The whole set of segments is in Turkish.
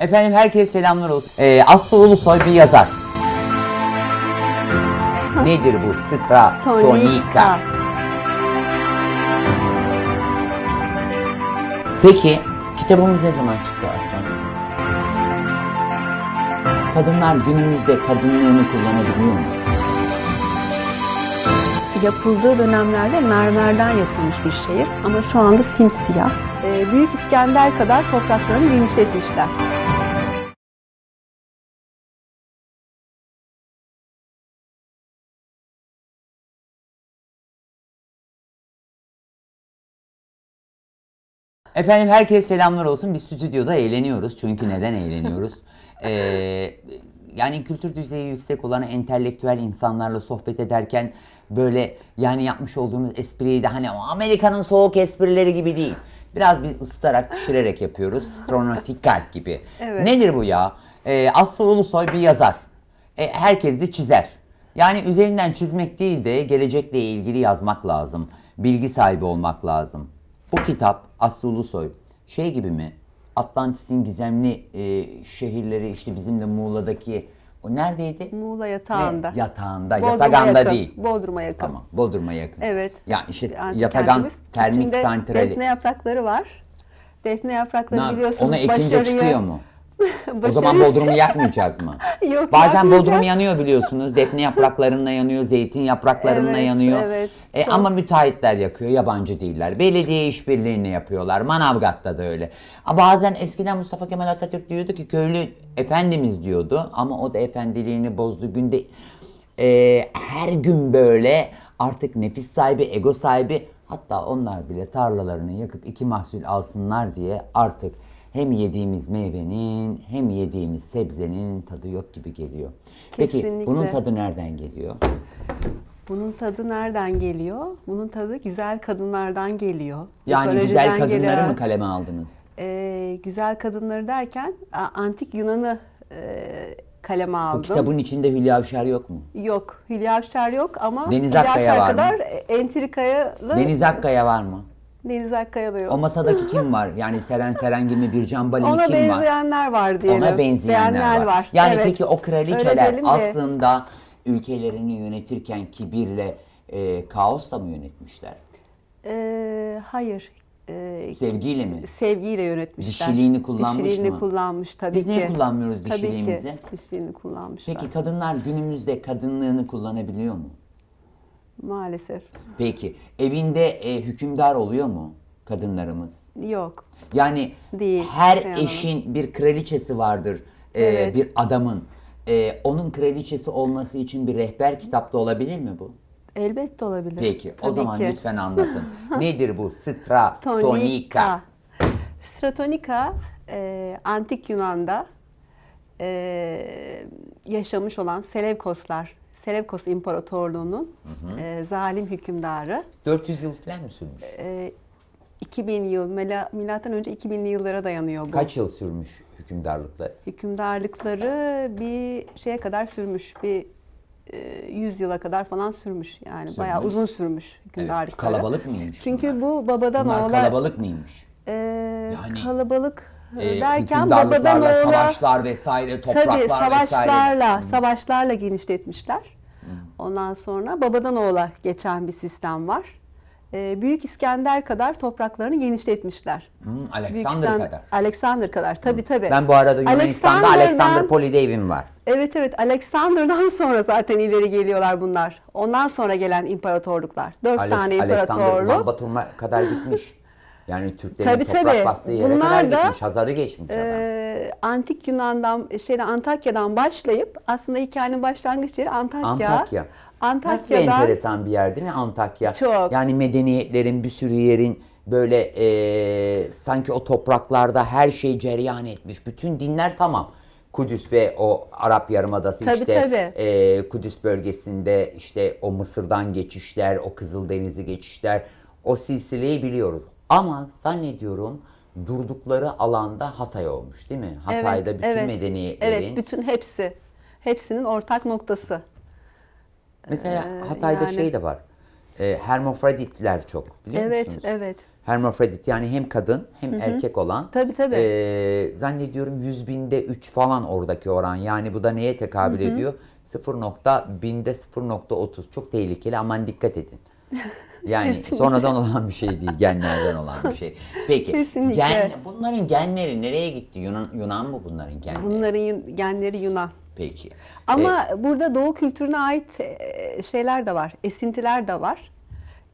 Efendim herkese selamlar olsun. Ee, Aslı Ulusoy bir yazar. Nedir bu? Stratonika. Peki kitabımız ne zaman çıktı Aslı? Kadınlar günümüzde kadınlığını kullanabiliyor mu? Yapıldığı dönemlerde mermerden yapılmış bir şehir ama şu anda simsiyah. Ee, Büyük İskender kadar topraklarını genişletmişler. Efendim herkese selamlar olsun. Biz stüdyoda eğleniyoruz. Çünkü neden eğleniyoruz? Ee, yani kültür düzeyi yüksek olan entelektüel insanlarla sohbet ederken böyle yani yapmış olduğumuz espriyi de hani Amerika'nın soğuk esprileri gibi değil. Biraz biz ısıtarak pişirerek yapıyoruz. Stronotika gibi. Evet. Nedir bu ya? Ee, Aslı Ulusoy bir yazar. E, herkes de çizer. Yani üzerinden çizmek değil de gelecekle ilgili yazmak lazım. Bilgi sahibi olmak lazım. Bu kitap Aslı Ulusoy şey gibi mi? Atlantis'in gizemli e, şehirleri işte bizim de Muğla'daki o neredeydi? Muğla yatağında. Ne? Yatağında, Bodrum'a yataganda yakın, değil. Bodrum'a yakın. Tamam, Bodrum'a yakın. Evet. Ya işte antik Yatagan termik santrali. Defne yaprakları var. Defne yaprakları Na- biliyorsunuz Ona başarıyı... çıkıyor mu? O zaman Bodrum'u yakmayacağız mı? Yok, Bazen. Bodrum yanıyor biliyorsunuz. Defne yapraklarına yanıyor, zeytin yapraklarına Evet, yanıyor. evet, E, çok. ama müteahhitler yakıyor, yabancı değiller. Belediye işbirliğini yapıyorlar. Manavgat'ta da öyle. A, bazen eskiden Mustafa Kemal Atatürk diyordu ki köylü efendimiz diyordu. Ama o da efendiliğini bozdu. Günde e, her gün böyle artık nefis sahibi, ego sahibi hatta onlar bile tarlalarını yakıp iki mahsul alsınlar diye artık hem yediğimiz meyvenin hem yediğimiz sebzenin tadı yok gibi geliyor. Peki Kesinlikle. bunun tadı nereden geliyor? Bunun tadı nereden geliyor? Bunun tadı güzel kadınlardan geliyor. Yani güzel kadınları geliyor. mı kaleme aldınız? Ee, güzel kadınları derken antik Yunan'ı e, kaleme Bu aldım. kitabın içinde Hülya Avşar yok mu? Yok. Hülya Avşar yok ama Deniz Hülya Akkaya Avşar var mı? kadar entrikayalı Deniz Akkaya var mı? Deniz Akkaya da yok. O masadaki kim var? Yani Seren Serengil bir Can Balin Ona kim var? benzeyenler var diyelim. Ona benzeyenler var. Yani Evet. peki o Öyle kraliçeler diyelim de, aslında ülkelerini yönetirken kibirle e, kaosla mı yönetmişler? e, hayır. E, Sevgiyle mi? sevgiyle yönetmişler. Dişiliğini kullanmış Dişiliğini mı? kullanmış tabii Biz ki. niye kullanmıyoruz Tabii dişiliğimizi? ki dişiliğini kullanmışlar. Peki kadınlar günümüzde kadınlığını kullanabiliyor mu? Maalesef. Peki evinde e, hükümdar oluyor mu kadınlarımız? Yok. Yani Değil, her Hanım. eşin bir kraliçesi vardır. e, Evet. bir adamın. E, onun kraliçesi olması için bir rehber kitapta olabilir mi bu? Elbette olabilir. Peki o Tabii zaman ki. lütfen anlatın. Nedir bu stratonika? Stratonika e, antik Yunan'da e, yaşamış olan Selevkoslar, Selevkos İmparatorluğu'nun e, zalim hükümdarı. 400 yıl falan mı sürmüş? E, 2000 yıl, milattan önce 2000'li yıllara dayanıyor bu. Kaç yıl sürmüş hükümdarlıkları? Hükümdarlıkları bir şeye kadar sürmüş, bir e, 100 yıla kadar falan sürmüş. Yani bayağı Sürmüş. uzun sürmüş Evet, hükümdarlıkları. kalabalık mıymış Çünkü bunlar? bu babadan Bunlar oğula kalabalık mıymış? e, Yani, kalabalık E, derken babadan oğula savaşlar vesaire, topraklar tabii vesaire. savaşlarla savaşlarla genişletmişler. Ondan sonra babadan oğula geçen bir sistem var. E, Büyük İskender kadar topraklarını genişletmişler. Büyük Alexander İskender- kadar. Alexander kadar tabii tabii. Ben bu arada Yunanistan'da Alexander Polydevin var. Evet evet Alexander'dan sonra zaten ileri geliyorlar bunlar. Ondan sonra gelen imparatorluklar. Dört Alex, tane Alexander imparatorluk. Ulan Batum'a kadar gitmiş. Yani Türklerin Tabii, toprak tabii. bastığı yere Bunlar kadar da, gitmiş. Hazar'ı geçmiş adam. Ee, antik Yunan'dan şeyden Antakya'dan başlayıp aslında hikayenin başlangıç yeri Antakya. Antakya. Nasıl Antakya'dan enteresan bir yer değil mi Antakya? Çok. Yani medeniyetlerin bir sürü yerin böyle e, sanki o topraklarda her şey cereyan etmiş. Bütün dinler tamam. Kudüs ve o Arap Yarımadası Tabii, işte tabii. e, Kudüs bölgesinde işte o Mısır'dan geçişler, o Kızıldeniz'i geçişler, o silsileyi biliyoruz. Ama zannediyorum durdukları alanda Hatay olmuş değil mi? Hatay'da bütün medeniyetlerin Evet, bütün hepsi. Hepsinin ortak noktası. Mesela Ee, Hatay'da yani- şey de var. E, hermafroditler çok biliyor Evet, musunuz? evet. Hermafrodit yani hem kadın hem erkek olan. Tabii, tabii. Ee, zannediyorum 100 binde 3 falan oradaki oran. Yani bu da neye tekabül ediyor? 0. binde 0.30. Çok tehlikeli aman dikkat edin. Yani Kesinlikle. sonradan olan bir şey değil, genlerden olan bir şey. Peki, Kesinlikle. gen, bunların genleri nereye gitti? Yunan, Yunan mı bunların genleri? Bunların genleri Yunan. Peki. Ama burada Doğu kültürüne ait e, şeyler de var, esintiler de var.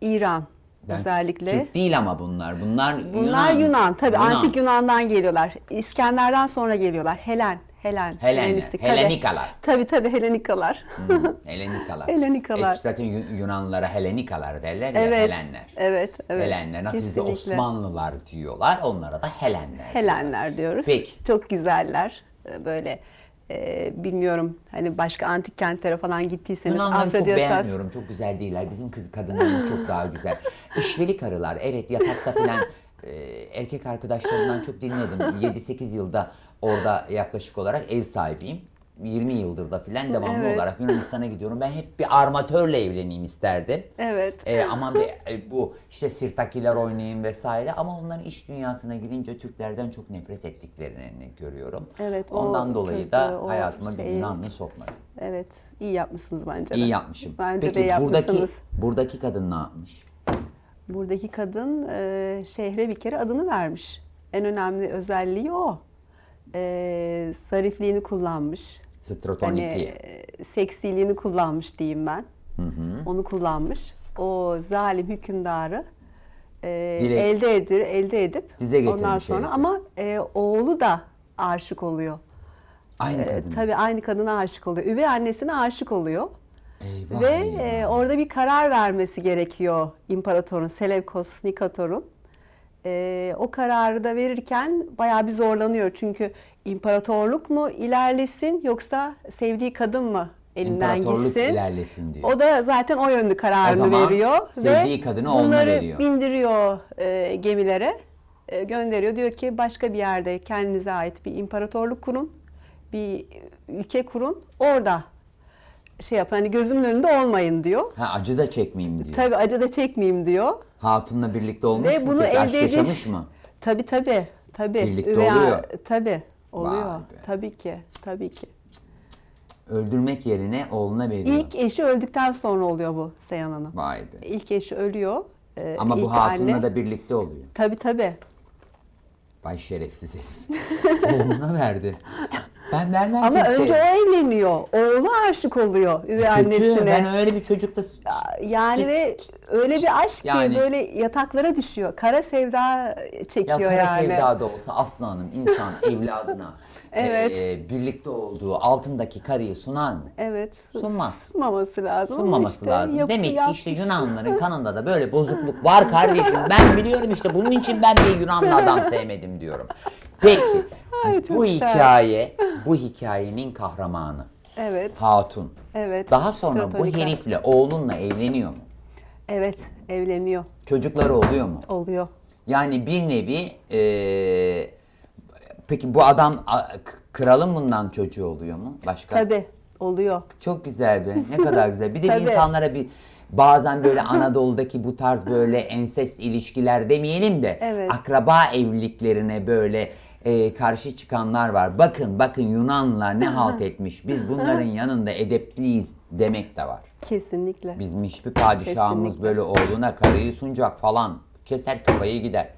İran Ben- özellikle. Türk değil ama bunlar. Bunlar, Bunlar Yunan, tabii Yunan. antik Yunan'dan geliyorlar. İskender'den sonra geliyorlar. Helen, Helen, Helenistik, tabii. Helenikalar. Tabii tabii Helenikalar. Helenikalar. Helenikalar. E, zaten Yu- Yunanlılara Helenikalar derler ya, evet. Helenler. Evet, evet. Helenler. Nasıl bize. Osmanlılar diyorlar, onlara da Helenler. Helenler diyoruz. Peki. Çok güzeller. Ee, Böyle e, bilmiyorum hani başka antik kentlere falan gittiyseniz Yunanları çok beğenmiyorum. Çok güzel değiller. Bizim kız kadınlarımız çok daha güzel. İşveli karılar. Evet yatakta filan e, erkek arkadaşlarımdan çok dinledim. 7-8 yılda orada yaklaşık olarak ev sahibiyim. 20 yıldır da filan devamlı Evet. olarak Yunanistan'a gidiyorum. Ben hep bir armatörle evleneyim isterdim. Evet. E, ama be- e, bu işte sirtakiler oynayayım vesaire ama onların iş dünyasına girince Türklerden çok nefret ettiklerini görüyorum. Evet, Ondan dolayı kötü, da hayatıma bir şeyi- Yunanlı sokmadım. Evet. iyi yapmışsınız bence de. İyi yapmışım. Bence Peki de buradaki yapmışsınız. buradaki kadın ne yapmış? Buradaki kadın e, şehre bir kere adını vermiş. En önemli özelliği o. E, zarifliğini kullanmış. Hani Stratonikliği. e, seksiliğini kullanmış diyeyim ben. Onu kullanmış. O zalim hükümdarı e, Direkt elde edir, elde edip dize ondan sonra herifi. ama e, oğlu da aşık oluyor. Aynı E, kadın. tabii aynı kadına aşık oluyor. Üvey annesine aşık oluyor. Eyvah Ve eyvah. e, orada bir karar vermesi gerekiyor imparatorun, Selevkos Nikator'un. E, o kararı da verirken bayağı bir zorlanıyor. Çünkü imparatorluk mu ilerlesin yoksa sevdiği kadın mı elinden İmparatorluk gitsin? ilerlesin diyor. O da zaten o yönlü kararını O zaman veriyor. sevdiği ve kadını oğluna bunları veriyor. bindiriyor e, gemilere, e, gönderiyor. Diyor ki başka bir yerde kendinize ait bir imparatorluk kurun, bir ülke kurun. Orada şey yapın hani gözümün önünde olmayın diyor. Ha acı da çekmeyeyim diyor. Tabii acı da çekmeyeyim diyor. Hatunla birlikte olmuş Ve mu? bunu Peki aşk elde ediş- yaşamış mı? Tabii tabii. Tabii. Birlikte Üvey- oluyor. Tabii. Oluyor. Tabii ki. Tabii ki. Öldürmek yerine oğluna veriyor. İlk eşi öldükten sonra oluyor bu Seyhan Hanım. Vay be. İlk eşi ölüyor. Ee, Ama bu hatunla anne- da birlikte oluyor. Tabii tabii. Vay şerefsiz herif. Oğluna verdi. Ben vermem Ama kimseye. önce o evleniyor. Oğlu aşık oluyor üvey Kötü. annesine. Ben öyle bir çocukta Yani ve öyle bir aşk Yani- ki böyle yataklara düşüyor. Kara sevda Ya çekiyor kara yani. sevda da olsa aslanım insan evladına Evet. e, birlikte olduğu altındaki karıyı sunar mı? Evet. Sunmaz. Sunmaması lazım. ama Sunmaması işte lazım. yapı Demek ki işte yapmış. Yunanlıların kanında da böyle bozukluk var kardeşim. Ben biliyorum işte bunun için ben bir Yunanlı adam sevmedim diyorum. Peki Ay, çok bu güzel. hikaye bu hikayenin kahramanı Evet. Hatun. Evet. Daha sonra bu Stratonika. herifle oğlunla evleniyor mu? Evet, evleniyor. Çocukları oluyor mu? Oluyor. Yani bir nevi eee, peki bu adam a, k- kralın bundan çocuğu oluyor mu? Başka? Tabii, oluyor. Çok güzel be. Ne kadar güzel. Bir de Tabii. insanlara bir bazen böyle Anadolu'daki bu tarz böyle ensest ilişkiler demeyelim de Evet. akraba evliliklerine böyle e, karşı çıkanlar var. Bakın bakın Yunanlılar ne halt etmiş. Biz bunların yanında edepliyiz demek de var. Kesinlikle. Bizim hiçbir padişahımız Kesinlikle. böyle oğluna karıyı sunacak falan. Keser kafayı gider.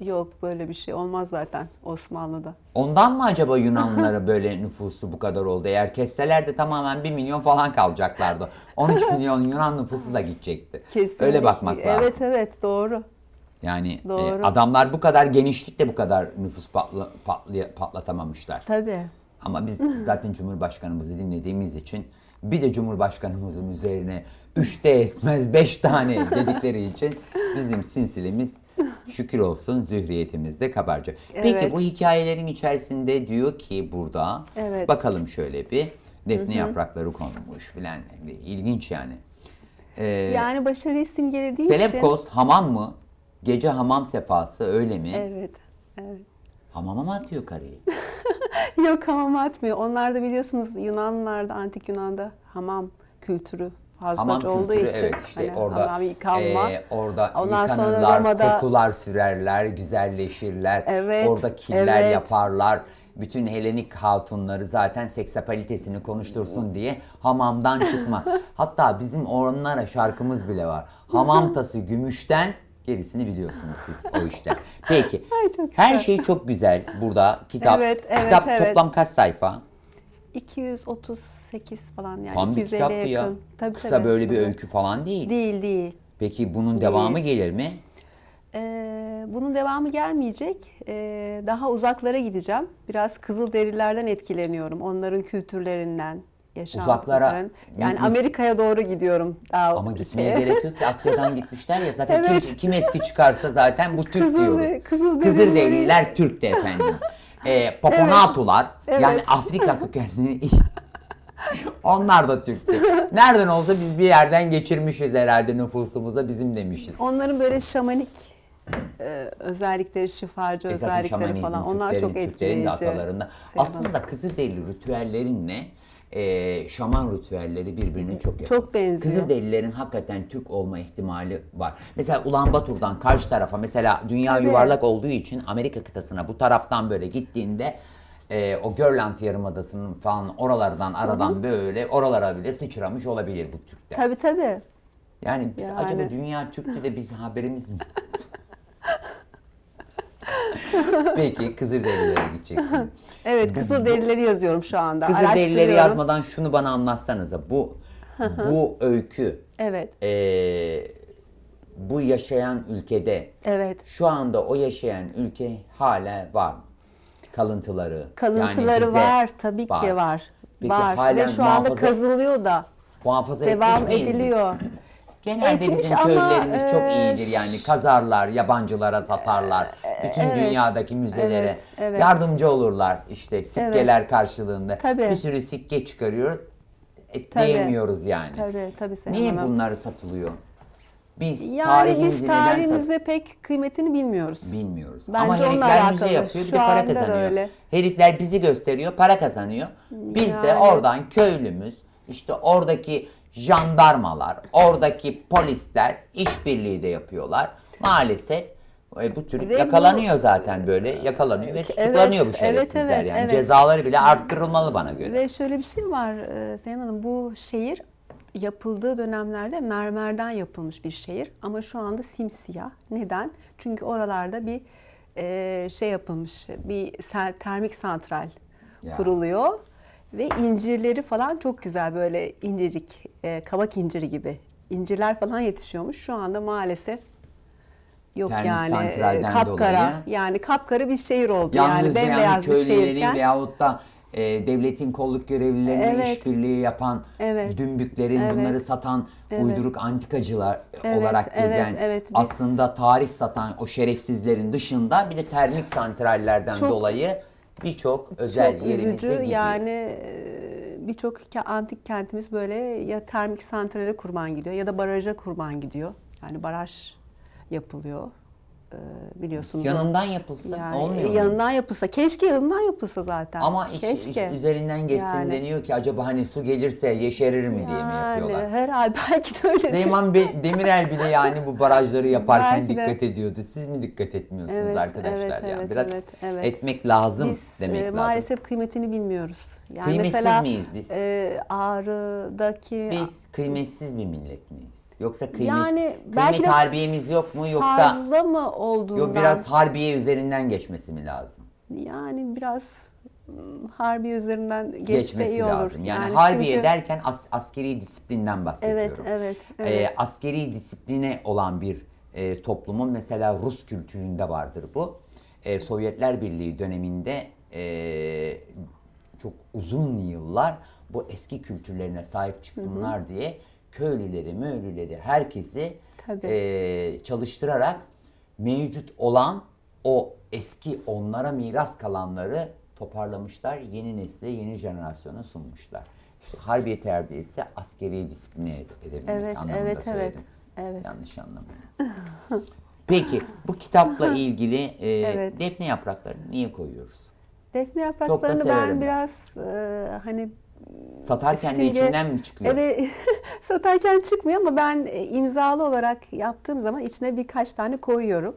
Yok böyle bir şey olmaz zaten Osmanlı'da. Ondan mı acaba Yunanlılara böyle nüfusu bu kadar oldu? Eğer kesselerdi tamamen 1 milyon falan kalacaklardı. 13 milyon Yunan nüfusu da gidecekti. Kesinlikle. Öyle bakmak lazım. Evet evet doğru. Yani e, adamlar bu kadar genişlikte bu kadar nüfus patla, patlaya- patlatamamışlar. Tabii. Ama biz zaten Cumhurbaşkanımızı dinlediğimiz için bir de Cumhurbaşkanımızın üzerine üçte etmez beş tane dedikleri için bizim sinsilimiz şükür olsun zühriyetimizde kabarcık. Peki Evet. bu hikayelerin içerisinde diyor ki burada Evet. bakalım şöyle bir defne yaprakları konmuş filan ilginç yani. Ee, Yani başarıyı simgelediği için. Selefkos hamam mı? Gece hamam sefası öyle mi? Evet. Evet. Hamama mı atıyor karıyı? Yok hamam atmıyor. Onlar da biliyorsunuz Yunanlılarda, antik Yunan'da hamam kültürü fazlaca Hamam olduğu kültürü için evet işte hani orada hamam yıkanma. e, orada Ondan sonra yıkanırlar, Roma'da- kokular sürerler, güzelleşirler. Evet, Orada killer evet. yaparlar. Bütün Helenik hatunları zaten seksapalitesini konuştursun diye hamamdan çıkma. Hatta bizim onlara şarkımız bile var. Hamam tası gümüşten gerisini biliyorsunuz siz o işten. Peki. Ay, çok Her güzel. şey çok güzel burada. Kitap. Evet, evet, kitap evet. toplam kaç sayfa? 238 falan yani Tam bir 250'ye kitaptı yakın. ya. Tabii, Kısa tabii. böyle bir öykü falan değil. Değil değil. Peki bunun devamı gelir mi? Ee, bunun devamı gelmeyecek. Ee, daha uzaklara gideceğim. Biraz Kızılderililerden etkileniyorum. Onların kültürlerinden, yaşantılarından. Yani Mi- Amerika'ya doğru gidiyorum. Daha Ama gitmeye şeye. gerek yok ki Asya'dan gitmişler ya zaten Evet. kim, kim eski çıkarsa zaten bu Türk Kızıl- diyoruz. Kızılderilileri- Kızılderililer Türk de efendim. Ee, Papanatular yani Evet. Afrika kökenli onlar da Türk'tü. Nereden olsa biz bir yerden geçirmişiz herhalde nüfusumuzda bizim demişiz. Onların böyle şamanik e, özellikleri, şifacı E özellikleri falan. Onlar Türklerin, çok Türklerin de etkileyici. atalarında. Aslında Kızılderili ritüellerinle e, şaman ritüelleri birbirine çok yakın. Çok benziyor. Kızılderililerin hakikaten Türk olma ihtimali var. Mesela Ulan Batur'dan karşı tarafa mesela dünya Tabii. yuvarlak olduğu için Amerika kıtasına bu taraftan böyle gittiğinde e, o Görland Yarımadası'nın falan oralardan aradan böyle oralara bile sıçramış olabilir bu Türkler. Tabii tabii. Yani biz Yani. acaba dünya Türk'tü de biz haberimiz mi? Peki Kızılderililere gideceksiniz. Evet, Kızılderilileri yazıyorum şu anda. Kızılderilileri yazmadan şunu bana anlatsanıza. Bu bu öykü Evet, eee, bu yaşayan ülkede evet. şu anda o yaşayan ülke hala var mı? Kalıntıları. Kalıntıları yani var, tabii ki var. Peki var. Ve şu anda kazılıyor da. Muhafaza Devam ediliyor. Genelde Etmiş bizim ama, köylerimiz çok iyidir yani kazarlar, yabancılara satarlar. Bütün evet, dünyadaki müzelere evet, evet. yardımcı olurlar işte sikkeler karşılığında. Tabii. Bir sürü sikke çıkarıyor. Ekleyemiyoruz yani. Tabii, tabii Seyhan Niye Hanım. bunları satılıyor? Biz Yani tarihimizi biz tarihimizde pek kıymetini bilmiyoruz. bilmiyoruz. Bence Ama herifler müze yapıyor bir de para kazanıyor. öyle. Herifler bizi gösteriyor, para kazanıyor. Biz de Yani. oradan köylümüz, işte oradaki jandarmalar, oradaki polisler işbirliği de yapıyorlar. Maalesef e, bu tür Ve yakalanıyor zaten böyle yakalanıyor ve tutuklanıyor bu evet, şerefsizler evet, yani. evet. Cezaları bile arttırılmalı bana göre. Ve şöyle bir şey var e, Seyhan Hanım, bu şehir yapıldığı dönemlerde mermerden yapılmış bir şehir ama şu anda simsiyah. Neden? Çünkü oralarda bir e, şey yapılmış, bir termik santral Ya. kuruluyor ve incirleri falan çok güzel böyle incecik, e, kavak inciri gibi incirler falan yetişiyormuş. Şu anda maalesef yok Termik yani santralden e, kapkara dolayı. yani kapkara bir şehir oldu Yalnız yani yani bembeyaz bir köylüleri şehirken. veyahut da e, devletin kolluk görevlilerine Evet. işbirliği yapan, Evet. dümbüklerin Evet. bunları satan Evet. uyduruk antikacılar Evet, olarak evet, gezen, evet. Biz- aslında tarih satan o şerefsizlerin dışında bir de termik santrallerden Çok- dolayı birçok özel Çok yerimizde üzücü gidiyor. yani e, birçok antik kentimiz böyle ya termik santrale kurban gidiyor ya da baraja kurban gidiyor. Yani baraj yapılıyor biliyorsunuz. o. Yanından yapılsın yani, olmuyor mu? Yanından yapılsa keşke yanından yapılsa zaten. Ama iş, keşke. iş üzerinden geçsin Yani. deniyor ki acaba hani su gelirse yeşerir mi diye mi Yani yapıyorlar? herhalde belki de öyle. Süleyman Bey, Demirel bile yani bu barajları yaparken Belki de. dikkat ediyordu. Siz mi dikkat etmiyorsunuz Evet, arkadaşlar evet, yani? evet, Biraz evet, evet. etmek lazım Biz demek e, lazım. maalesef kıymetini bilmiyoruz. Yani Kıymetsiz mesela miyiz biz? e, Ağrı'daki Biz kıymetsiz bir millet miyiz? Yoksa kıymet, Yani kıymet belki de harbiyemiz yok mu yoksa fazla mı olduğundan yok biraz harbiye üzerinden geçmesi mi lazım? yani biraz ım, harbi üzerinden geçse Geçmesi iyi olur. lazım. Yani, harbiye çünkü- derken as- askeri disiplinden bahsediyorum. Evet, evet, Ee, evet. askeri disipline olan bir e, toplumun mesela Rus kültüründe vardır bu. E, Sovyetler Birliği döneminde e, çok uzun yıllar bu eski kültürlerine sahip çıksınlar diye köylüleri, möylüleri, herkesi Tabii. e, çalıştırarak mevcut olan o eski onlara miras kalanları toparlamışlar. Yeni nesle, yeni jenerasyona sunmuşlar. İşte harbiye terbiyesi askeri disipline edebilmek Evet, anlamında evet, söyledim. evet, evet. Yanlış anlamayın. Peki bu kitapla ilgili e, Evet. defne yapraklarını niye koyuyoruz? Defne yapraklarını ben. biraz e, hani Satarken de simge- içinden mi çıkıyor? Evet, satarken çıkmıyor ama ben e, imzalı olarak yaptığım zaman içine birkaç tane koyuyorum.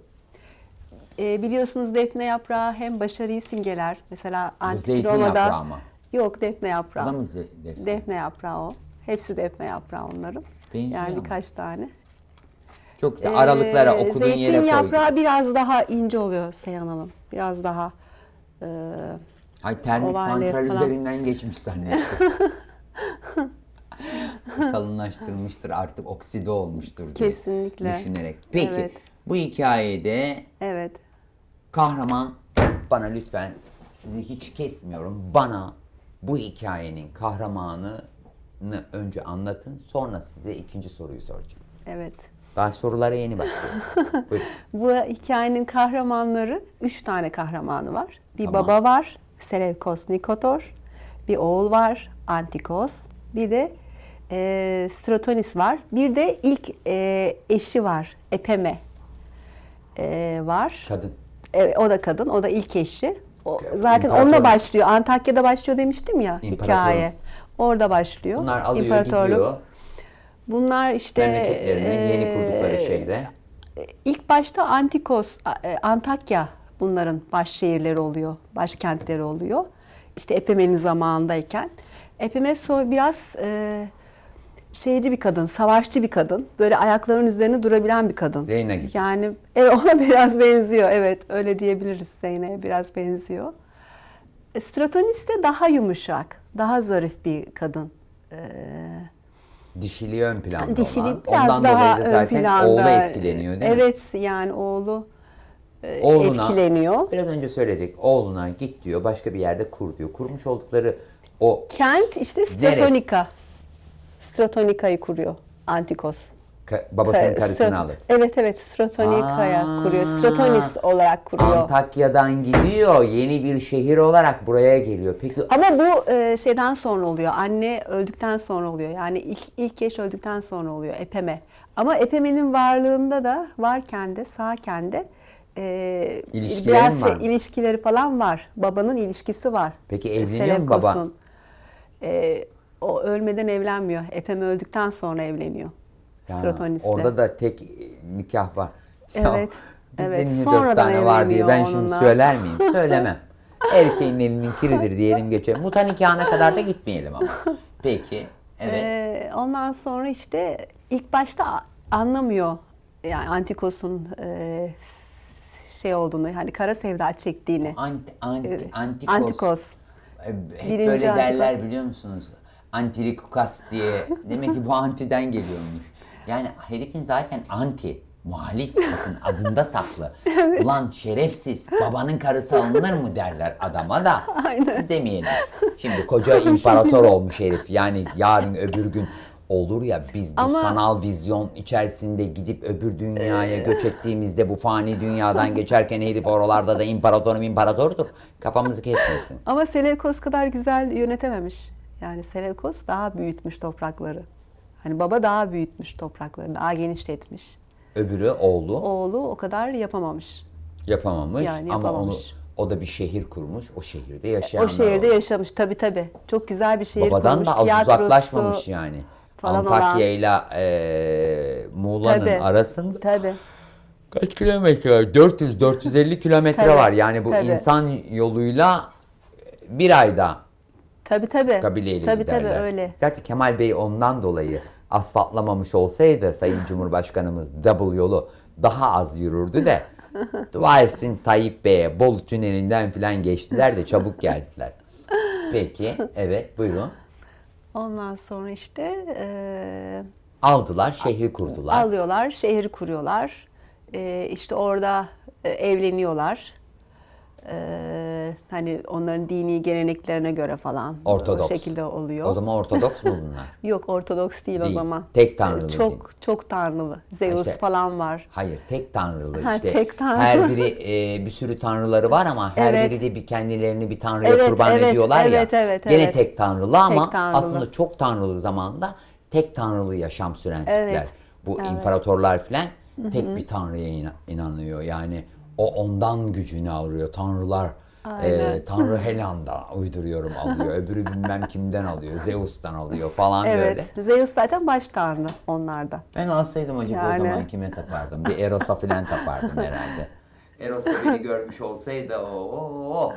E, biliyorsunuz defne yaprağı hem başarıyı simgeler. Mesela antik zeytin Roma'da? Yok defne yaprağı. ze- defne? Defne yaprağı o. Hepsi defne yaprağı onların. Benziyor yani ama. birkaç tane. Çok güzel. Aralıklara Ee, okuduğun yere Zeytin koy. yaprağı biraz daha ince oluyor Seyhan Hanım. Biraz daha e, Ay termik santral falan. üzerinden geçmiş zannettim. Kalınlaştırmıştır artık okside olmuştur diye Kesinlikle. düşünerek. Peki Evet. bu hikayede evet. kahraman bana lütfen sizi hiç kesmiyorum. Bana bu hikayenin kahramanını önce anlatın. Sonra size ikinci soruyu soracağım. Evet. Daha sorulara yeni başlıyorum. Bu hikayenin kahramanları, üç tane kahramanı var. Bir Tamam. baba var, Selevkos Nikotor. Bir oğul var, Antikos. Bir de e, Stratonis var. Bir de ilk e, eşi var, Epeme e, var. Kadın. Evet, o da kadın, o da ilk eşi. O, zaten İmparator. onunla başlıyor. Antakya'da başlıyor demiştim ya hikaye. Orada başlıyor. Bunlar alıyor İmparatorluk. gidiyor Bunlar işte memleketlerine, yeni kurdukları e, şehre. İlk başta Antikos, e, Antakya bunların baş şehirleri oluyor, başkentleri oluyor. İşte Epemen'in zamanındayken. Epime so biraz e, şeyci bir kadın, savaşçı bir kadın. Böyle ayaklarının üzerine durabilen bir kadın. Zeyne gibi. Yani evet, ona biraz benziyor. Evet öyle diyebiliriz Zeyne'ye biraz benziyor. E, Stratonis de daha yumuşak, daha zarif bir kadın. E, Dişiliği ön planda Dişili olan. biraz Ondan daha dolayı da ön zaten planda. oğlu etkileniyor değil mi? evet, yani oğlu e, Oğluna, etkileniyor. Biraz önce söyledik. Oğluna git diyor. Başka bir yerde kur diyor. Kurmuş oldukları o Kent işte Stratonika. Stratonika'yı kuruyor Antikos. ka- babasının Ka- karısını alır. Evet evet Stratonika'ya kuruyor. Stratonis olarak kuruyor. Antakya'dan gidiyor. Yeni bir şehir olarak buraya geliyor. Peki Ama bu e, şeyden sonra oluyor. Anne öldükten sonra oluyor. Yani ilk, ilk eş öldükten sonra oluyor. Epeme. Ama Epeme'nin varlığında da varken de sağken de e, biraz şey, ilişkileri falan var. Babanın ilişkisi var. Peki evleniyor mu baba? E, o ölmeden evlenmiyor. Epeme öldükten sonra evleniyor. ya, Stratonis'le. orada da tek nikah var. Evet, bizde evet. niye Sonradan dört tane var diye evleniyor ben şimdi onunla. söyler miyim? Söylemem. Erkeğin elinin kiridir diyelim geçelim. Muta nikahına kadar da gitmeyelim ama. Peki. Evet. Ee, ondan sonra işte ilk başta a- anlamıyor yani Antikos'un e, şey olduğunu hani kara sevda çektiğini. Anti, anti, Evet. antikos. Antikos. E, Hep Birinci böyle antikos. derler biliyor musunuz? Antirikukas diye. Demek ki bu antiden geliyormuş. Yani herifin zaten anti. Muhalif bakın adında saklı. Ulan şerefsiz babanın karısı alınır mı derler adama da. Aynen. Biz demeyelim. Şimdi koca imparator olmuş herif. Yani yarın öbür gün olur ya biz bu Ama- sanal vizyon içerisinde gidip öbür dünyaya göç ettiğimizde bu fani dünyadan geçerken herif oralarda da imparatorum imparatordur. Kafamızı kesmesin. Ama Seleukos kadar güzel yönetememiş. Yani Seleukos daha büyütmüş toprakları. Hani baba daha büyütmüş toprakları, daha genişletmiş. Öbürü oğlu Oğlu o kadar yapamamış. yapamamış Yani ama onu o da bir şehir kurmuş. O şehirde yaşayanlar O şehirde oldu. yaşamış tabii tabii. Çok güzel bir şehir Babadan kurmuş. da az Tiyatrosu uzaklaşmamış yani. Falan Antakya ile e, Muğla'nın Tabii. arasında Tabii. kaç kilometre var? 400-450 kilometre var. Yani bu tabii. insan yoluyla bir ayda Tabii tabii. kabileyle tabii giderler. tabii öyle. Zaten Kemal Bey ondan dolayı asfaltlamamış olsaydı Sayın Cumhurbaşkanımız double yolu daha az yürürdü de dua etsin Tayyip Bey'e Bolu tünelinden falan geçtiler de çabuk geldiler. Peki evet buyurun. Ondan sonra işte eee, Aldılar şehri kurdular. alıyorlar, şehir kuruyorlar. Eee işte orada e, evleniyorlar. Eee, hani onların dini geleneklerine göre falan Ortodoks. o şekilde oluyor. O zaman Ortodoks mu bunlar? Yok Ortodoks değil, o Değil. zaman. Tek tanrılı Ee, din. Çok çok tanrılı. Zeus İşte- falan var. Hayır tek tanrılı Ha, işte. tek tanrı. Her biri e, bir sürü tanrıları var ama her Evet. biri de bir kendilerini bir tanrıya Evet, kurban evet, ediyorlar ya. evet, evet, Gene evet. tek tanrılı ama Tek tanrılı. aslında çok tanrılı zamanda tek tanrılı yaşam süren Evet. Bu evet. imparatorlar filan tek bir tanrıya ina- inanıyor. Yani o ondan gücünü alıyor. Tanrılar Aynen. Ee, Tanrı Helan'da uyduruyorum alıyor. Öbürü bilmem kimden alıyor. Zeus'tan alıyor falan Evet. böyle. Zeus zaten baş tanrı onlarda. Ben alsaydım acaba o Yani. zaman kime tapardım? Bir Eros'a falan tapardım herhalde. Eros da beni görmüş olsaydı o o o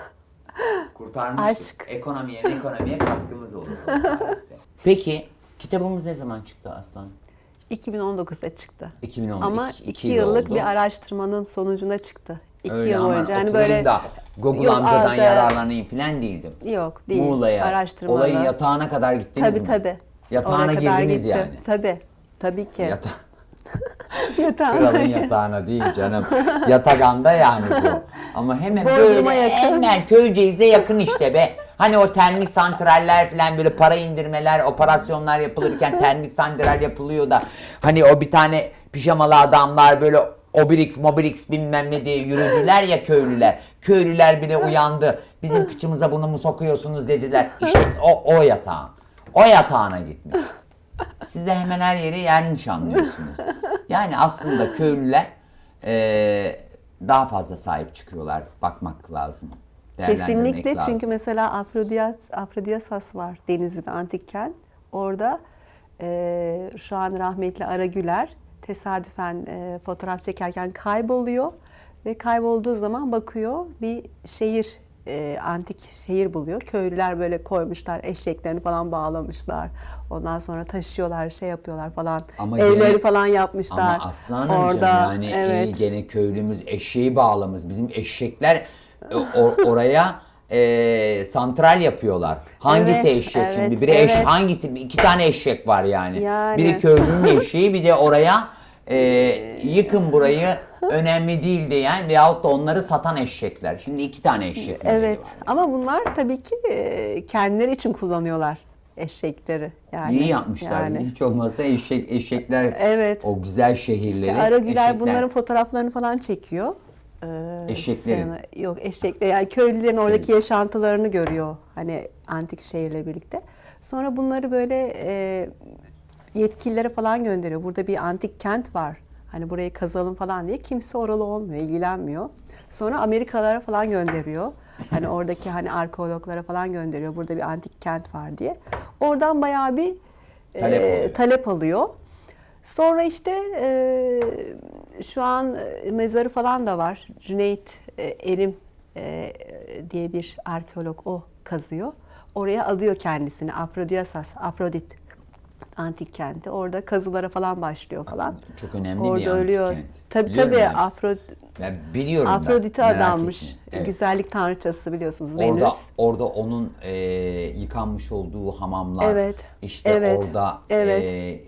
kurtarmıştık. Aşk. Ekonomiye ekonomiye katkımız olur. o. Peki kitabımız ne zaman çıktı Aslan? 2019'da çıktı. 2010. Ama iki- 2 iki yıl yıllık oldu. bir araştırmanın sonucunda çıktı. 2 Öyle yıl ama boyunca. Yani böyle da Google Yok, amcadan arada- yararlanayım falan değildim. yok değil. Muğla'ya, olayın yatağına kadar gittiniz Tabii mi? tabii. Yatağına Oraya kadar girdiniz gittim. yani. Tabii. Tabii ki. Yata Yatağına- Kralın yatağına değil canım. Yatakanda yani bu. Ama hemen Bodrum'a böyle yakın. hemen Köyceğiz'e yakın işte be. Hani o termik santraller falan böyle para indirmeler, operasyonlar yapılırken termik santral yapılıyor da hani o bir tane pijamalı adamlar böyle Obelix, Mobilix bilmem ne diye yürüdüler ya köylüler. Köylüler bile uyandı. Bizim kıçımıza bunu mu sokuyorsunuz dediler. İşte o, o yatağın. O yatağına gitmiş. Siz de hemen her yeri yanlış anlıyorsunuz. Yani aslında köylüler eee, daha fazla sahip çıkıyorlar. Bakmak lazım. Kesinlikle lazım. çünkü mesela Afrodiyas, Afrodiyasas var Denizli'de antik kent. Orada e, şu an rahmetli Ara Güler tesadüfen e, fotoğraf çekerken kayboluyor ve kaybolduğu zaman bakıyor bir şehir e, antik şehir buluyor. Köylüler böyle koymuşlar eşeklerini falan bağlamışlar. Ondan sonra taşıyorlar şey yapıyorlar falan. Ama Evleri gene- falan yapmışlar. Ama aslanım canım yani iyi gene köylümüz eşeği bağlamış. Bizim eşekler e, o- oraya e, santral yapıyorlar. Hangisi Evet, eşek şimdi? evet, Biri eş, evet. hangisi? İki tane eşek var yani. Yani. Biri köylünün eşeği bir de oraya e, yıkın burayı önemli değil diyen veyahut da onları satan eşekler. Şimdi iki tane eşek Evet var. ama bunlar tabii ki e, kendileri için kullanıyorlar eşekleri. Yani, İyi yapmışlar. Yani. Hiç olmazsa eşek eşekler Evet. o güzel şehirleri. İşte Ara Güler eşekler- bunların fotoğraflarını falan çekiyor. Ee, Eşeklerin. sana- yok eşekler yani köylülerin oradaki yaşantılarını görüyor. Hani antik şehirle birlikte. Sonra bunları böyle e, yetkililere falan gönderiyor. Burada bir antik kent var. Hani burayı kazalım falan diye. Kimse oralı olmuyor, ilgilenmiyor. Sonra Amerikalara falan gönderiyor. Hani oradaki hani arkeologlara falan gönderiyor. Burada bir antik kent var diye. Oradan bayağı bir e, Talep oluyor. talep alıyor. Sonra işte e, şu an e, mezarı falan da var. Cüneyt e, Erim e, diye bir arkeolog o kazıyor. Oraya alıyor kendisini. Afrodiasas, Afrodit antik kenti. Orada kazılara falan başlıyor falan. Çok önemli bir Orada antik ölüyor. kent. Tabii Biliyorum tabii yani. Afro, Ben biliyorum Afrodit'e adanmış. Evet. Güzellik tanrıçası biliyorsunuz. Orada Venüs. orada onun e, yıkanmış olduğu hamamlar. Evet, işte evet, orada evet. e,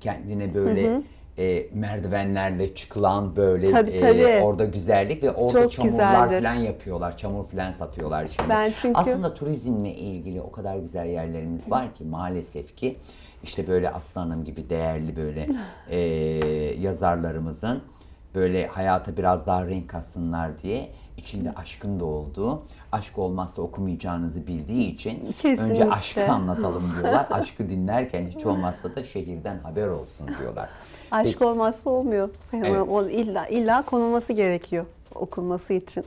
kendine böyle e, merdivenlerle çıkılan böyle Tabii, e, tabii. orada güzellik ve orada Çok çamurlar güzeldir. falan yapıyorlar. Çamur falan satıyorlar şimdi. Ben çünkü- Aslında turizmle ilgili o kadar güzel yerlerimiz var ki maalesef ki işte böyle aslanım gibi değerli böyle e, yazarlarımızın böyle hayata biraz daha renk katsınlar diye içinde aşkın da olduğu, aşk olmazsa okumayacağınızı bildiği için önce Kesinlikle. aşkı anlatalım diyorlar. Aşkı dinlerken hiç olmazsa da şehirden haber olsun diyorlar. Aşk Peki, olmazsa olmuyor. Evet. O illa illa konulması gerekiyor okunması için.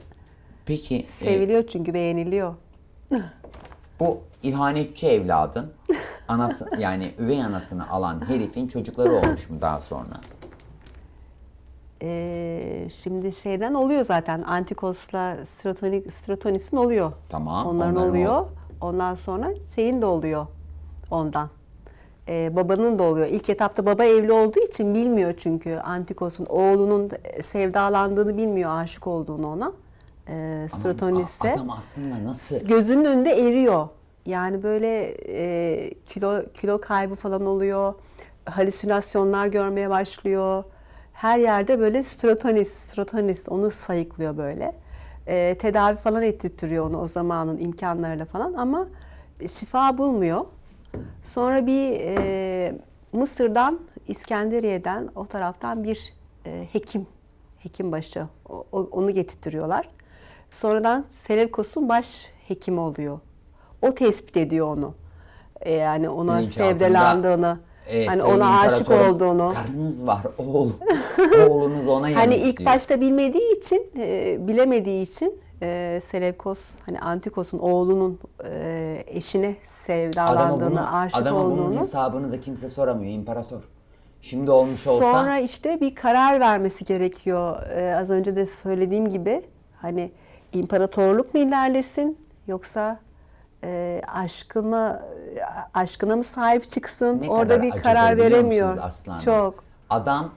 peki e, Seviliyor çünkü beğeniliyor. bu ihanetçi evladın anası yani üvey anasını alan herifin çocukları olmuş mu daha sonra? Ee, şimdi şeyden oluyor zaten Antikos'la Stratonik, Stratonis'in oluyor. Tamam, Onların, onların oluyor. ol- Ondan sonra şeyin de oluyor ondan. Ee, babanın da oluyor. İlk etapta baba evli olduğu için bilmiyor çünkü Antikos'un oğlunun sevdalandığını bilmiyor, aşık olduğunu ona. Ee, Stratonis'te. Adam aslında nasıl gözünün önünde eriyor. Yani böyle e, kilo kilo kaybı falan oluyor. Halüsinasyonlar görmeye başlıyor. Her yerde böyle strotonis, strotonis onu sayıklıyor böyle. E, tedavi falan ettirtiyor onu o zamanın imkanlarıyla falan ama şifa bulmuyor. Sonra bir e, Mısır'dan, İskenderiye'den o taraftan bir e, hekim, hekimbaşı o- onu getirtiyorlar. Sonradan Seleukos'un baş hekimi oluyor. O tespit ediyor onu. E, yani ona Bilinçaltında, sevdalandığını, e, hani ona aşık olduğunu. Karınız var oğul. Oğlunuz ona yanık Hani ilk diyor. başta bilmediği için, e, bilemediği için e, Selevkos hani Antikos'un oğlunun e, eşine Adama, sevdalandığını, bunu, aşık adama bunun olduğunu. hesabını da kimse soramıyor imparator. Şimdi olmuş olsa Sonra işte bir karar vermesi gerekiyor. Ee, az önce de söylediğim gibi hani imparatorluk mu ilerlesin yoksa e, aşkıma aşkına mı sahip çıksın? ne Orada bir karar veremiyor. Hanım? Çok. Adam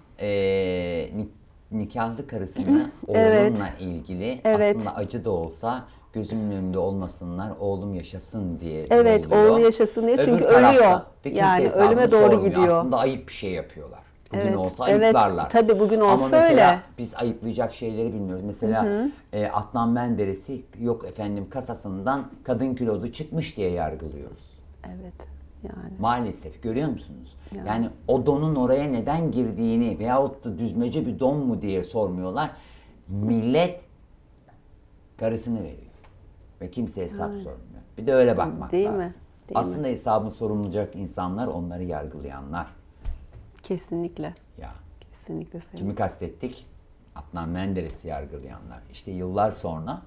ni- nikahlı karısını Evet. oğlunla ilgili Evet. aslında acı da olsa gözümün önünde olmasınlar, oğlum yaşasın diye Evet, oğlu yaşasın diye. Öbür Çünkü tarafta ölüyor. Yani ölüme doğru sormuyor. gidiyor. Aslında ayıp bir şey yapıyorlar. Bugün Evet, olsa evet. ayıplarlar. Tabii bugün Ama olsa mesela öyle. biz ayıplayacak şeyleri bilmiyoruz. Mesela e, Adnan Menderes'i yok efendim kasasından kadın kilodu çıkmış diye yargılıyoruz. Evet. Yani Maalesef görüyor musunuz? Yani. Yani o donun oraya neden girdiğini veyahut da düzmece bir don mu diye sormuyorlar. Millet karısını veriyor. Ve kimse hesap sormuyor. Bir de öyle bakmak Değil lazım. mi? Değil Aslında hesabını sorulacak insanlar onları yargılayanlar. Kesinlikle. Ya Kesinlikle Sayın. kimi kastettik? Adnan Menderes'i yargılayanlar. İşte yıllar sonra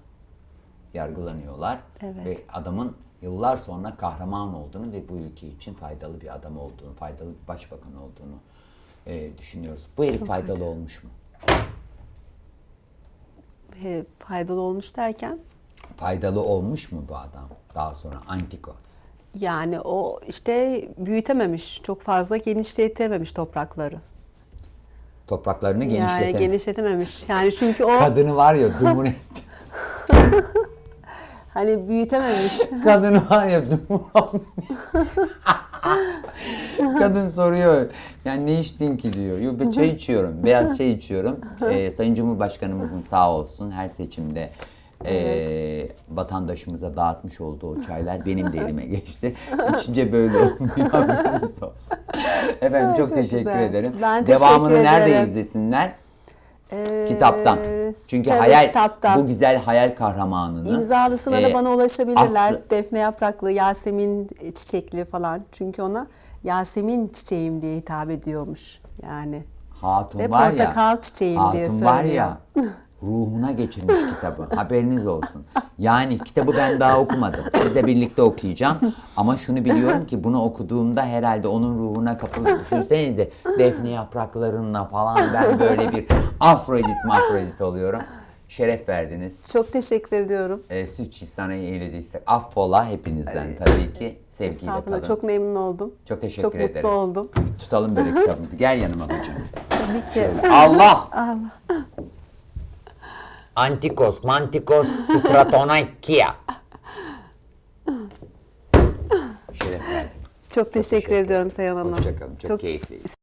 yargılanıyorlar. Evet. Ve adamın yıllar sonra kahraman olduğunu ve bu ülke için faydalı bir adam olduğunu, faydalı bir başbakan olduğunu e, düşünüyoruz. Bu herif faydalı olmuş mu? He, faydalı olmuş derken Faydalı olmuş mu bu adam? Daha sonra Antikos. Yani o işte büyütememiş, çok fazla genişletememiş toprakları. Topraklarını Yani genişletememiş. genişletememiş. Yani çünkü o Kadını var ya dumur hani büyütememiş. Kadın var ya dumur Kadın soruyor. Yani ne içtin ki diyor. Yok ben çay içiyorum. Beyaz çay içiyorum. Ee, Sayın Cumhurbaşkanımızın sağ olsun her seçimde ee, vatandaşımıza dağıtmış olduğu o çaylar benim de elime geçti. İçince böyle olmuyor. Haberiniz olsun. Efendim çok, çok teşekkür güzel. ederim. Ben Devamını teşekkür nerede ederim. izlesinler? Ee, Kitaptan. Çünkü tabii hayal kitaptan. bu güzel hayal kahramanını İmzalısına ee, da bana ulaşabilirler. Aslı- Defne yapraklı, Yasemin çiçekli falan. Çünkü ona Yasemin çiçeğim diye hitap ediyormuş. Yani Hatun Ve var ya. portakal çiçeğim hatun diye var söylüyor. ya. Ruhuna geçirmiş kitabı. Haberiniz olsun. Yani kitabı ben daha okumadım. Sizle birlikte okuyacağım. Ama şunu biliyorum ki bunu okuduğumda herhalde onun ruhuna kapılıp düşünsenize defne yapraklarınla falan ben böyle bir afrodit mafrodit oluyorum. Şeref verdiniz. çok teşekkür ediyorum. Ee, sana eylediysek affola hepinizden tabii ki sevgiyle kalın. Çok memnun oldum. Çok teşekkür Çok ederim. mutlu oldum. Tutalım böyle kitabımızı. Gel yanıma hocam. Tabii ki. Allah! Antikos, mantikos, stratonakia. Şeref verdiniz. Çok teşekkür ediyorum Sayın Hanım. Hoşçakalın. Çok, Çok keyifliyiz.